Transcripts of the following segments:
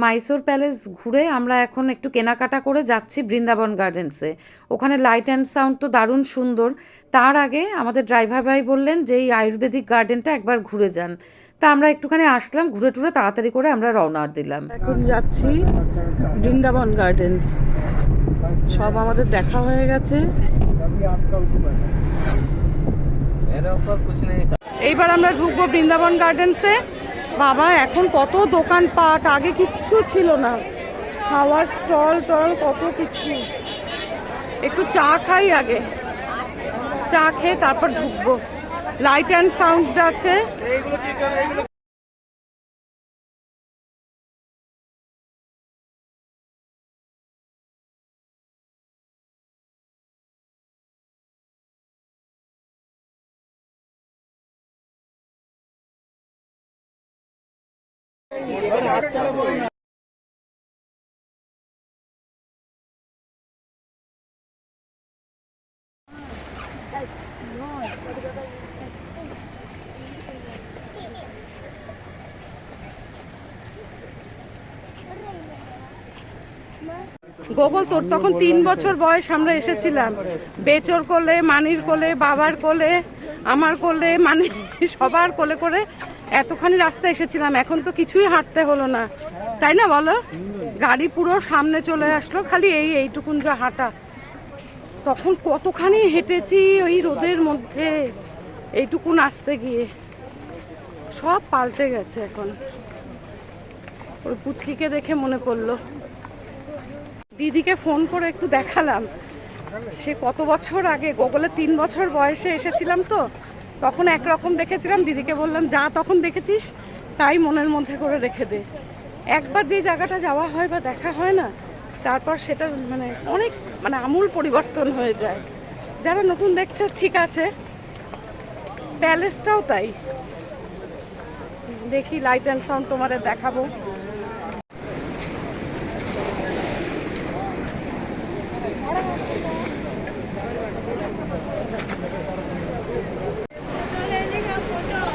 Mysore palace ঘুরে আমরা এখন একটু কেনাকাটা করে যাচ্ছি বৃন্দাবন গার্ডেন্সে ওখানে লাইট অ্যান্ড সাউন্ড তো দারুণ সুন্দর। তার আগে আমাদের ড্রাইভার ভাই বললেন যে এই আয়ুর্বেদিক গার্ডেনটা একবার ঘুরে যান। তা আমরা একটুখানি আসলাম ঘুরে টুরে তাড়াতাড়ি করে আমরা রওনা দিলাম। এখন যাচ্ছি বৃন্দাবন গার্ডেন্স সব আমাদের দেখা হয়ে গেছে। এইবার আমরা ঢুকবো বৃন্দাবন গার্ডেন্সে বাবা, এখন কত দোকানপাট, আগে কিচ্ছু ছিল না। খাওয়ার স্টল টল, কত কিছু একটু চা খাই আগে। চা খেয়ে তারপর ঢুকবো। লাইট অ্যান্ড সাউন্ড আছে। গোগল তোর তখন তিন বছর বয়স, আমরা এসেছিলাম। বেচোর কোলে, মানির কোলে, বাবার কোলে, আমার কোলে মানে সবার কোলে করে এতখানি রাস্তা এসেছিলাম। এখন তো কিছুই হাঁটতে হলো না। তাই না বলো? গাড়ি পুরো সামনে চলে আসলো, খালি এই, এইটুকুন যা হাঁটা। তখন কতখানি হেঁটেছি ওই রোদের মধ্যে, এইটুকুন আসতে গিয়ে। সব পাল্টে গেছে এখন। ওই পুচকিকে দেখে মনে পড়ল। দিদিকে ফোন করে একটু দেখালাম। সে কত বছর আগে, গোগলে তিন বছর বয়সে এসেছিলাম তো, তখন একরকম দেখেছিলাম, দিদিকে বললাম, যা তখন দেখেছিস, তাই মনের মধ্যে করে রেখে দে। একবার যে জায়গাটা যাওয়া হয় বা দেখা হয় না, তারপর সেটা মানে অনেক মানে আমূল পরিবর্তন হয়ে যায়। যারা নতুন দেখছে, ঠিক আছে। প্যালেসটাও তাই। দেখি লাইট অ্যান্ড সাউন্ড তোমাদের দেখাবো।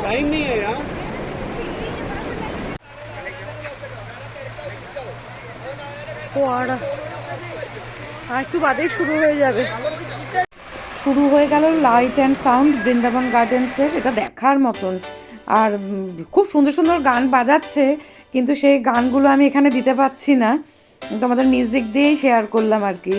टाइम नहीं है यार ফোয়ারা আর একটু বাদেই শুরু হয়ে যাবে শুরু হয়ে গেল লাইট অ্যান্ড সাউন্ড বৃন্দাবন গার্ডেন্সের এটা দেখার মতন আর উম, খুব সুন্দর সুন্দর গান বাজাচ্ছে কিন্তু সেই গানগুলো আমি এখানে দিতে পারছি না তোমাদের মিউজিক দিয়েই শেয়ার করলাম আর কি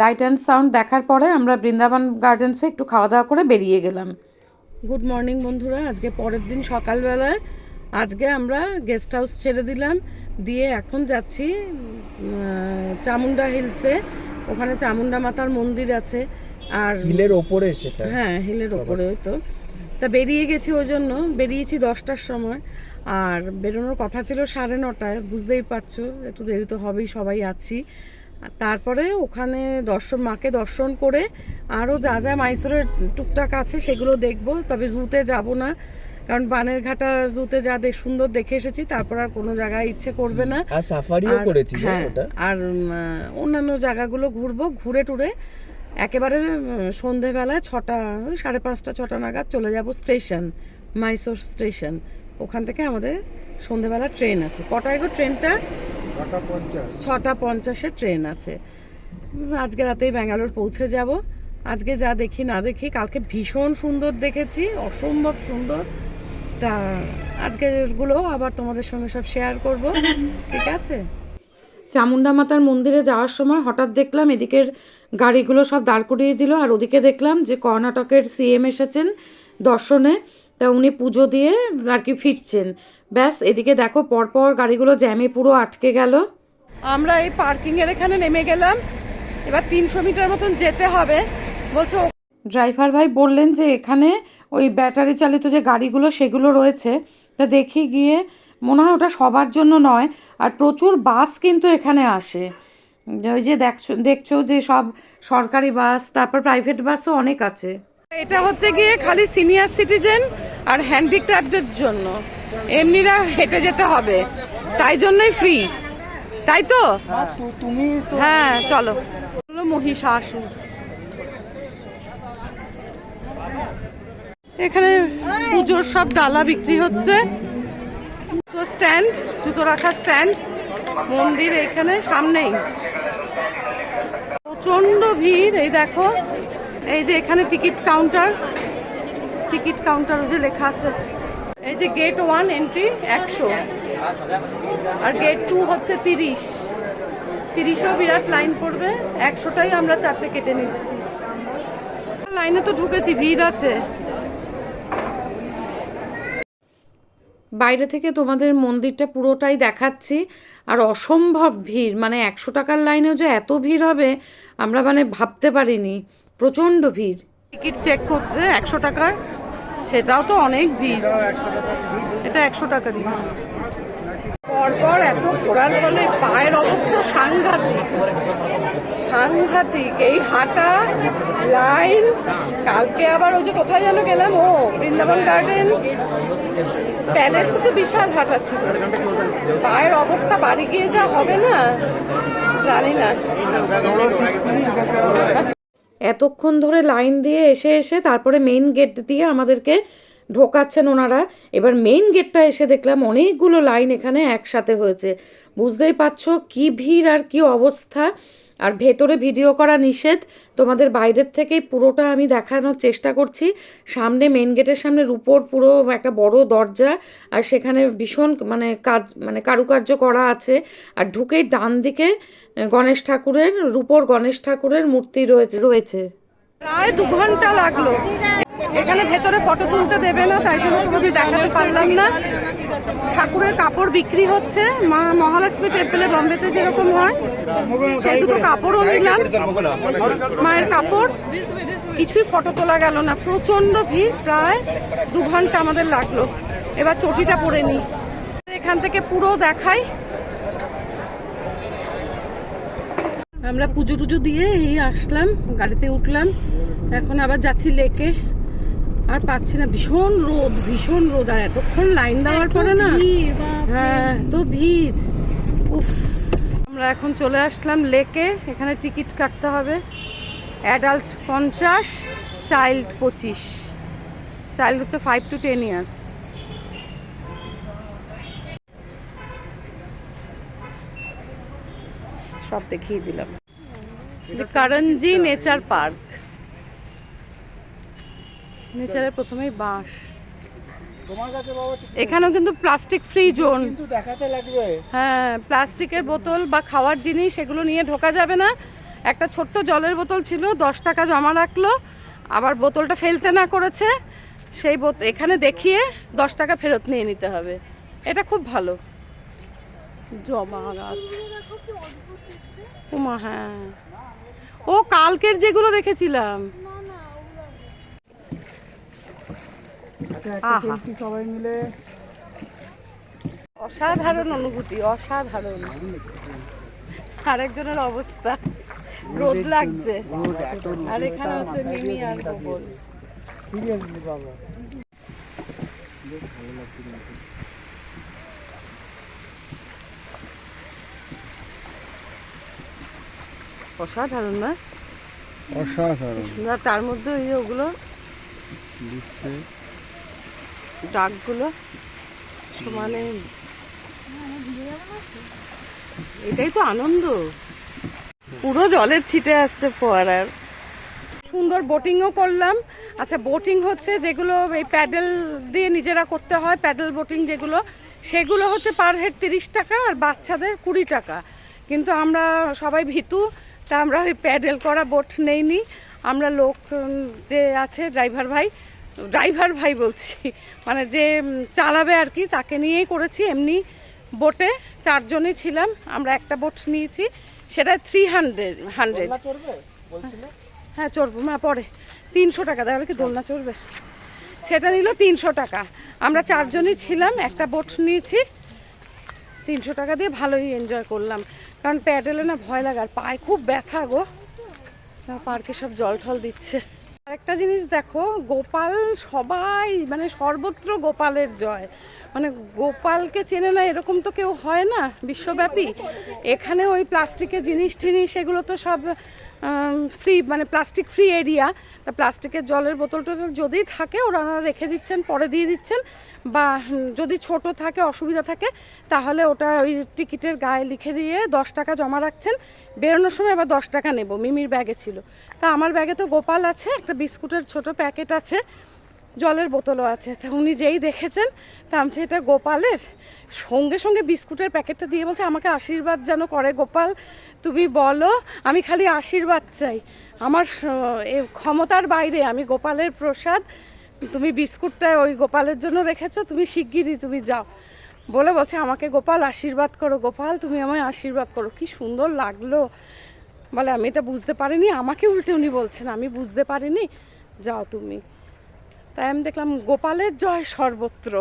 লাইট অ্যান্ড সাউন্ড দেখার পরে আমরা বৃন্দাবন গার্ডেন্সে একটু খাওয়া দাওয়া করে বেরিয়ে গেলাম। গুড মর্নিং বন্ধুরা আজকে পরের দিন সকালবেলায়। আজকে আমরা গেস্ট হাউস ছেড়ে দিলাম দিয়ে এখন যাচ্ছি চামুন্ডা হিলসে ওখানে চামুন্ডা মাতার মন্দির আছে আর হিলের ওপরে সেটা। হ্যাঁ হিলের ওপরে ওই তো। তা বেরিয়ে গেছি ওই জন্য বেরিয়েছি দশটার সময়। আর বেরোনোর কথা ছিল সাড়ে নটায় বুঝতেই পারছ একটু দেরি তো হবেই সবাই আছি। তারপরে ওখানে দর্শন মাকে দর্শন করে আরও যা যা মাইসোরের টুকটাক আছে সেগুলো দেখব তবে জুতে যাব না। কারণ বানের ঘাটা জুতে যা দেখ সুন্দর দেখে এসেছি তারপর আর কোনো জায়গায় ইচ্ছে করবে না। আর সাফারিও করেছি হ্যাঁ আর অন্যান্য জায়গাগুলো ঘুরবো ঘুরে টুরে। একেবারে সন্ধেবেলায় ছটা সাড়ে পাঁচটা ছটা নাগাদ চলে যাব স্টেশন মাইসোর স্টেশন। ওখান থেকে আমাদের সন্ধেবেলা ট্রেন আছে। কটায় গো ট্রেনটা? ছটা পঞ্চাশের ট্রেন আছে। আজকে রাতেই ব্যাঙ্গালোর পৌঁছে যাব। আজকে যা দেখি না দেখি, কালকে ভীষণ সুন্দর দেখেছি, অসম্ভব সুন্দর। তা আজকেরগুলো আবার তোমাদের সঙ্গে সব শেয়ার করব, ঠিক আছে? চামুন্ডা মাতার মন্দিরে যাওয়ার সময় হঠাৎ দেখলাম এদিকের গাড়িগুলো সব দাঁড় করিয়ে দিল, আর ওদিকে দেখলাম যে কর্ণাটকের সিএম এসেছেন দর্শনে। তা উনি পুজো দিয়ে আর কি ফিরছেন। ব্যাস এদিকে দেখো পরপর গাড়িগুলো জ্যামে পুরো আটকে গেল। আমরা এই পার্কিং এর এখানে নেমে গেলাম। এবার তিনশো মিটার মতন যেতে হবে। বলছো ড্রাইভার ভাই বললেন যে এখানে ওই ব্যাটারি চালিত যে গাড়িগুলো সেগুলো রয়েছে তা দেখি গিয়ে মনে হয় ওটা সবার জন্য নয় আর প্রচুর বাস কিন্তু এখানে আসে। ওই যে দেখছ দেখছ যে সব সরকারি বাস তারপর প্রাইভেট বাসও অনেক আছে। এটা হচ্ছে গিয়ে খালি সিনিয়র সিটিজেন আর হ্যান্ডিক্রাফটদের জন্য। এমনিরা হেঁটে যেতে হবে। তাই জন্যই ফ্রি তাই তো? তুমি হ্যাঁ চলো। হলো মহিষাসুর এখানে পুজোর সব ডালা বিক্রি হচ্ছে। জুতো স্ট্যান্ড জুতো রাখার স্ট্যান্ড মন্দির এখানে সামনেই। প্রচণ্ড ভিড় এই দেখো। এই যে এখানে টিকিট কাউন্টার টিকিট কাউন্টার যে লেখা আছে। এই যে গেট ওয়ান এন্ট্রি একশো। আর গেট টু হচ্ছে তিরিশ। তিরিশেও বিরাট লাইন পড়বে। একশোটাই আমরা চারটে কেটে নিচ্ছি। লাইনে তো ঢুকেছি ভিড় আছে। বাইরে থেকে তোমাদের মন্দিরটা পুরোটাই দেখাচ্ছি। আর অসম্ভব ভিড় মানে একশো টাকার লাইনেও যে এত ভিড় হবে আমরা মানে ভাবতে পারিনি। প্রচণ্ড ভিড়। টিকিট চেক করছে একশো টাকার। সেটাও তো অনেক ভিড়। এটা একশো টাকা দিন। পরপর এত ঘোরার ফলে পায়ের অবস্থা সাংঘাতিক। সাংঘাতিক। এই হাঁটা, লাইন, কালকে আবার ওই যে কোথায় যেন গেলাম, ও, বৃন্দাবন গার্ডেন্স। প্যালেস তো বিশাল হাঁটা ছিল। পায়ের অবস্থা বাড়ি গিয়ে যা হবে না, জানি না। এতক্ষণ ধরে লাইন দিয়ে এসে এসে তারপরে মেইন গেট দিয়ে আমাদেরকে ঢোকাচ্ছেন ওনারা। এবার মেইন গেটটা এসে দেখলাম অনেকগুলো লাইন এখানে একসাথে হয়েছে। বুঝতেই পারছ কি ভিড় আর কি অবস্থা। আর ভেতরে ভিডিও করা নিষেধ। তোমাদের বাইরের থেকেই পুরোটা আমি দেখানোর চেষ্টা করছি। সামনে মেন গেটের সামনে রুপোর পুরো একটা বড় দরজা আর সেখানে ভীষণ মানে কাজ মানে কারুকার্য করা আছে। আর ঢুকেই ডান দিকে গণেশ ঠাকুরের, রুপোর গণেশ ঠাকুরের মূর্তি রয়েছে। রয়েছে। প্রায় দু ঘণ্টা লাগল। এখানে ভেতরে ফটো তুলতে দেবে না, তাই জন্য তোমাদের দেখাতে পারলাম না। ঠাকুরের কাপড় বিক্রি হচ্ছে, মা মহালক্ষ্মী টেম্পলে বম্বেতে যেরকম হয়, সেই দুটো কাপড়ও নিলাম। মায়ের কাপড়। কিছুই ফটো তোলা গেল না প্রচণ্ড ভিড়, প্রায় দু ঘণ্টা আমাদের লাগল। এবার চটিটা পরে নিই। এখান থেকে পুরো দেখাই। আমরা পুজো টুজো দিয়ে এই আসলাম, গাড়িতে উঠলাম। এখন আবার যাচ্ছি লেকে। আর পাচ্ছি না। ভীষণ রোদ ভীষণ রোদ। আর এতক্ষণ লাইন দেওয়ার পরে না হ্যাঁ তো ভিড়। উফ। আমরা এখন চলে আসলাম লেকে। এখানে টিকিট কাটতে হবে। অ্যাডাল্ট পঞ্চাশ চাইল্ড পঁচিশ। চাইল্ড হচ্ছে ফাইভ টু টেন ইয়ার্স সব দেখিয়ে দিলাম। Karanji nature park. নেচারের প্রথমেই বাঁশ। তোমার কাছে বাবা এখানেও কিন্তু প্লাস্টিক ফ্রি জোন কিন্তু দেখাতে লাগবে। হ্যাঁ প্লাস্টিকের বোতল বা খাওয়ার জিনিস এগুলো নিয়ে ঢোকা যাবে না। একটা ছোট্ট জলের বোতল ছিল দশ টাকা জমা রাখল। আবার বোতলটা ফেলতে না করেছে। সেই বোত এখানে দেখিয়ে দশ টাকা ফেরত নিয়ে নিতে হবে। এটা খুব ভালো। জমা গাছ। উমা হ্যাঁ। ও কালকের যেগুলো দেখেছিলাম আচ্ছা একটা আহা। সেলফি সবাই মিলে। অসাধারণ অনুভূতি অসাধারণ। আরেকজনের অবস্থা। রোদ লাগছে। আর এখানে হচ্ছে মিমি আর অসাধারণ না? অসাধারণ। না তার মধ্যে ওই ওগুলো দিচ্ছে ডাকগুলো মানে এটাই তো আনন্দ। পুরো জলের ছিটে আসছে ফোয়ারার। সুন্দর বোটিংও করলাম। আচ্ছা বোটিং হচ্ছে যেগুলো এই প্যাডেল দিয়ে নিজেরা করতে হয়, প্যাডেল বোটিং যেগুলো, সেগুলো হচ্ছে পার হেড তিরিশ টাকা আর বাচ্চাদের কুড়ি টাকা। কিন্তু আমরা সবাই ভীতু, তা আমরা ওই প্যাডেল করা বোট নেইনি। আমরা লোক যে আছে, ড্রাইভার ভাই ড্রাইভার ভাই বলছি মানে যে চালাবে আর কি তাকে নিয়েই করেছি এমনি বোটে চারজনই ছিলাম আমরা একটা বোট নিয়েছি সেটা থ্রি হান্ড্রেড হান্ড্রেড হ্যাঁ চড়বো মা পরে। তিনশো টাকা তাহলে কি দোলনা চড়বে? সেটা নিল তিনশো টাকা। আমরা চারজনই ছিলাম একটা বোট নিয়েছি তিনশো টাকা দিয়ে ভালোই এনজয় করলাম। কারণ প্যাডেলে না ভয় লাগার পায়ে খুব ব্যথা গো। পার্কে সব জল ঠল দিচ্ছে। আরেকটা জিনিস দেখো গোপাল সবাই মানে সর্বত্র গোপালের জয়। মানে গোপালকে চেনে না, এরকম তো কেউ হয় না বিশ্বব্যাপী। এখানে ওই প্লাস্টিকের জিনিস টিনিস এগুলো তো সব ফ্রি মানে প্লাস্টিক ফ্রি এরিয়া তা প্লাস্টিকের জলের বোতল টোতল যদি থাকে, ওরা রেখে দিচ্ছেন, পরে দিয়ে দিচ্ছেন। বা যদি ছোট থাকে, অসুবিধা থাকে, তাহলে ওটা ওই টিকিটের গায়ে লিখে দিয়ে দশ টাকা জমা রাখছেন। বেরোনোর সময় আবার দশ টাকা নেব, মিমির ব্যাগে ছিল। তা আমার ব্যাগে তো গোপাল আছে, একটা বিস্কুটের ছোট প্যাকেট আছে। জলের বোতলও আছে। তা উনি যেই দেখেছেন, তা আমি এটা গোপালের? সঙ্গে সঙ্গে বিস্কুটের প্যাকেটটা দিয়ে বলছে, আমাকে আশীর্বাদ যেন করে গোপাল, তুমি বলো, আমি খালি আশীর্বাদ চাই। আমার এ ক্ষমতার বাইরে আমি গোপালের প্রসাদ, তুমি বিস্কুটটা ওই গোপালের জন্য রেখেছো, তুমি শিগগিরই তুমি যাও। বলে বলছে, আমাকে গোপাল আশীর্বাদ করো, গোপাল, তুমি আমায় আশীর্বাদ করো। কি সুন্দর লাগল। বলে, আমি এটা বুঝতে পারিনি, আমাকে উল্টে উনি বলছেন, আমি বুঝতে পারিনি। যাও তুমি। তাই আমি দেখলাম গোপালের জয় সর্বত্র।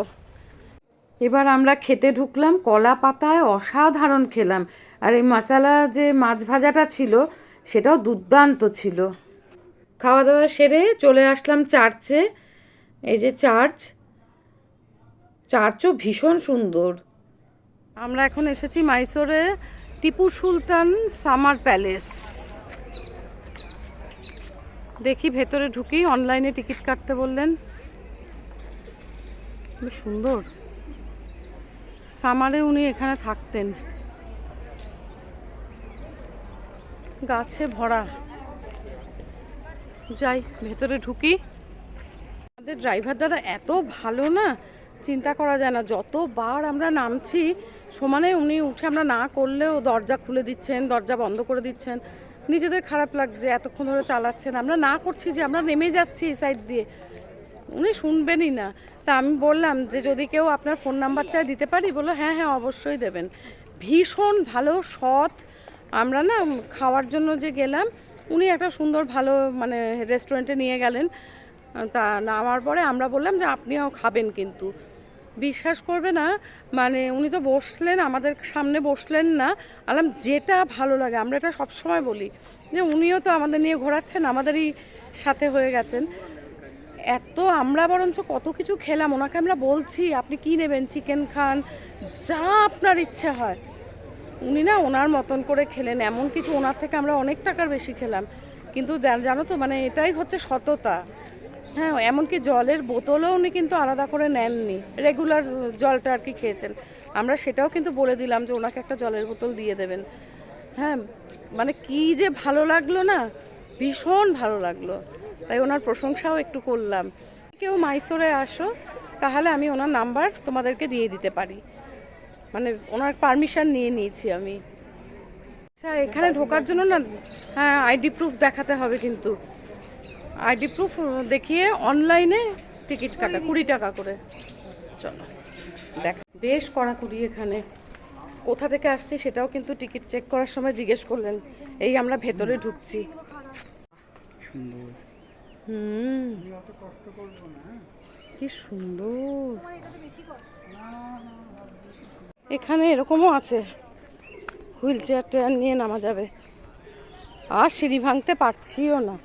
এবার আমরা খেতে ঢুকলাম কলা পাতায় অসাধারণ খেলাম। আর এই মশালা যে মাছ ভাজাটা ছিল সেটাও দুর্দান্ত ছিল। খাওয়া দাওয়া সেরে চলে আসলাম চার্চে। এই যে চার্চ চার্চও ভীষণ সুন্দর। আমরা এখন এসেছি মাইসোরে টিপু সুলতান সামার প্যালেস। দেখি ভেতরে ঢুকি অনলাইনে টিকিট কাটতে বললেন। সুন্দর। সামারে উনি এখানে থাকতেন। গাছে ভরা। যাই, ভেতরে ঢুকি। আমাদের ড্রাইভার দাদা এত ভালো না, চিন্তা করা যায় না। যতবার আমরা নামছি, সমানে উনি উঠে আমরা না করলেও দরজা খুলে দিচ্ছেন, দরজা বন্ধ করে দিচ্ছেন। নিজেদের খারাপ লাগছে, এতক্ষণ ধরে চালাচ্ছেন। আমরা না করছি যে, আমরা নেমে যাচ্ছি এই সাইড দিয়ে। উনি শুনবেনই না। তা আমি বললাম যে, যদি কেউ আপনার ফোন নাম্বার চাই দিতে পারি? বলল হ্যাঁ হ্যাঁ অবশ্যই দেবেন। ভীষণ ভালো, সৎ। আমরা না খাওয়ার জন্য যে গেলাম, উনি একটা সুন্দর, ভালো মানে রেস্টুরেন্টে নিয়ে গেলেন। তা নামার পরে আমরা বললাম যে, আপনিও খাবেন কিন্তু। বিশ্বাস করবে না মানে উনি তো বসলেন, আমাদের সামনে বসলেন না। আলাম, যেটা ভালো লাগে, আমরা এটা সবসময় বলি যে উনিও তো আমাদের নিয়ে ঘোরাচ্ছেন, আমাদেরই সাথে হয়ে গেছেন। এত আমরা বরঞ্চ কত কিছু খেলাম, ওনাকে আমরা বলছি, আপনি কি নেবেন, চিকেন খান, যা আপনার ইচ্ছে হয়। উনি না ওনার মতন করে খেলেন, এমন কিছু ওনার থেকে আমরা অনেক টাকার বেশি খেলাম। কিন্তু জানো তো মানে এটাই হচ্ছে সততা। হ্যাঁ এমনকি জলের বোতলও উনি কিন্তু আলাদা করে নেননি। রেগুলার জলটা আর কি খেয়েছেন। আমরা সেটাও কিন্তু বলে দিলাম যে ওনাকে একটা জলের বোতল দিয়ে দেবেন। হ্যাঁ মানে কি যে ভালো লাগল না, ভীষণ ভালো লাগল। তাই ওনার প্রশংসাও একটু করলাম। কেউ মাইসোরে আসো, তাহলে আমি ওনার নাম্বার তোমাদেরকে দিয়ে দিতে পারি। মানে ওনার পারমিশন নিয়ে নিয়েছি আমি। আচ্ছা এখানে ঢোকার জন্য না হ্যাঁ আইডি প্রুফ দেখাতে হবে কিন্তু। আইডি প্রুফ দেখিয়ে অনলাইনে টিকিট কাটা কুড়ি টাকা করে। চলো দেখ বেশ কড়াকড়ি এখানে। কোথা থেকে আসছি সেটাও কিন্তু টিকিট চেক করার সময় জিজ্ঞেস করলেন। এই আমরা ভেতরে ঢুকছি। হুম। কি সুন্দর। এখানে এরকমও আছে। হুইল চেয়ার টেয়ার নিয়ে নামা যাবে। আর সিঁড়ি ভাঙতে পারছিও না।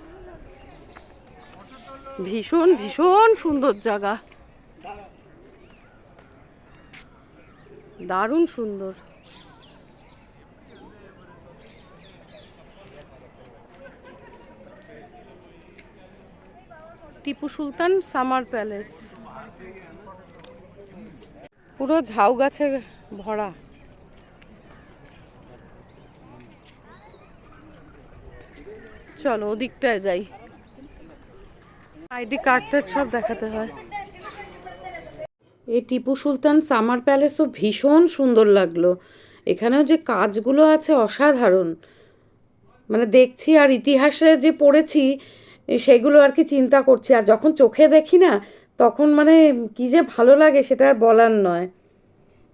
ভীষণ ভীষণ সুন্দর জায়গা। দারুণ সুন্দর। Tipu Sultan summer palace. পুরো ঝাউ গাছে ভরা। চলো ওদিকটায় যাই। আইডি কার্ডটা সব দেখাতে হয়। এই টিপু সুলতান সামার প্যালেসও ভীষণ সুন্দর লাগল। এখানেও যে কাজগুলো আছে অসাধারণ। মানে দেখছি আর ইতিহাসে যে পড়েছি, সেগুলো আর কি চিন্তা করছি। আর যখন চোখে দেখি না, তখন মানে কি যে ভালো লাগে সেটা আর বলার নয়।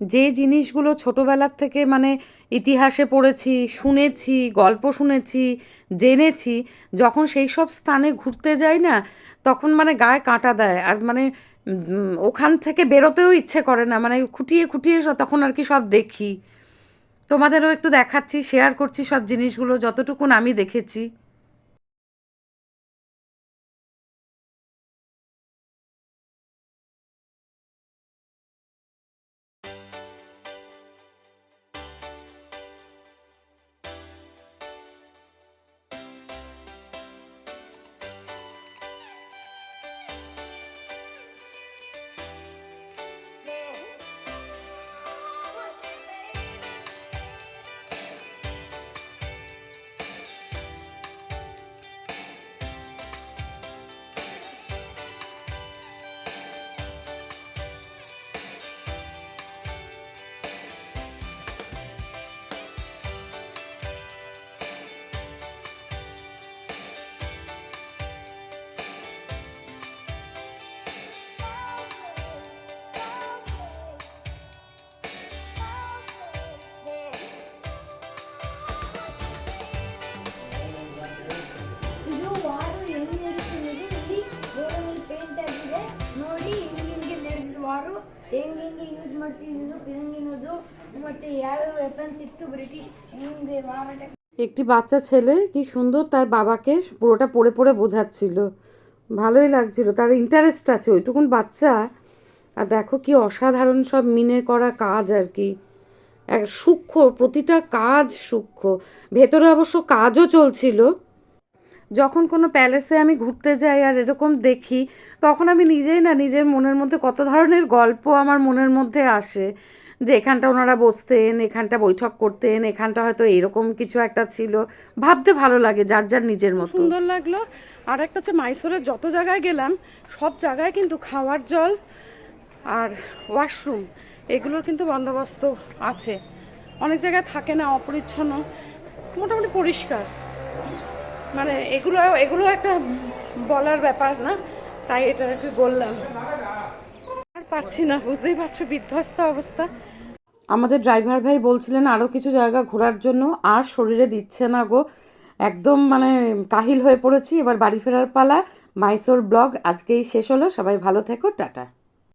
যে জিনিসগুলো ছোটোবেলার থেকে মানে ইতিহাসে পড়েছি, শুনেছি, গল্প শুনেছি, জেনেছি, যখন সেই সব স্থানে ঘুরতে যাই না তখন মানে গায়ে কাঁটা দেয়। আর মানে ওখান থেকে বেরোতেও ইচ্ছে করে না। মানে খুঁটিয়ে খুঁটিয়ে তখন আর কি সব দেখি। তোমাদেরও একটু দেখাচ্ছি শেয়ার করছি সব জিনিসগুলো, যতটুকুন আমি দেখেছি। ಮತ್ತೆ ಯಾವ್ಯಾವ ವೆಪನ್ಸ್ ಇತ್ತು ಬ್ರಿಟಿಷ್ ಹೆಂಗೆ ಮಾರಾಟ একটি বাচ্চা ছেলে কি সুন্দর তার বাবাকে পুরোটা পড়ে পড়ে বোঝাচ্ছিল ভালোই লাগছিল তার ইন্টারেস্ট আছে ওইটুকুন বাচ্চা আর দেখো কি অসাধারণ সব মিনে করা কাজ আর কি এক সূক্ষ্ম প্রতিটা কাজ সূক্ষ্ম ভেতরে অবশ্য কাজও চলছিল যখন কোনো প্যালেসে আমি ঘুরতে যাই আর এরকম দেখি তখন আমি নিজেই না নিজের মনের মধ্যে কত ধরনের গল্প আমার মনের মধ্যে আসে যে এখানটা ওনারা বসতেন, এখানটা বৈঠক করতেন, এখানটা হয়তো এরকম কিছু একটা ছিল। ভাবতে ভালো লাগে, যার যার নিজের মতো। সুন্দর লাগল। আর একটা হচ্ছে মাইসোরের যত জায়গায় গেলাম, সব জায়গায় কিন্তু খাওয়ার জল আর ওয়াশরুম, এগুলোর কিন্তু বন্দোবস্ত আছে। অনেক জায়গায় থাকে না, অপরিচ্ছন্ন, মোটামুটি পরিষ্কার। মানে এগুলো এগুলো একটা বলার ব্যাপার না, তাই এটা একটু বললাম। পাচ্ছি না, বুঝতেই পারছ বিধ্বস্ত অবস্থা। আমাদের ড্রাইভার ভাই বলছিলেন আরও কিছু জায়গা ঘোরার জন্য, আর শরীরে দিচ্ছে না গো। একদম মানে কাহিল হয়ে পড়েছি, এবার বাড়ি ফেরার পালা। মাইসোর ব্লগ আজকেই শেষ হলো, সবাই ভালো থেকো, টাটা।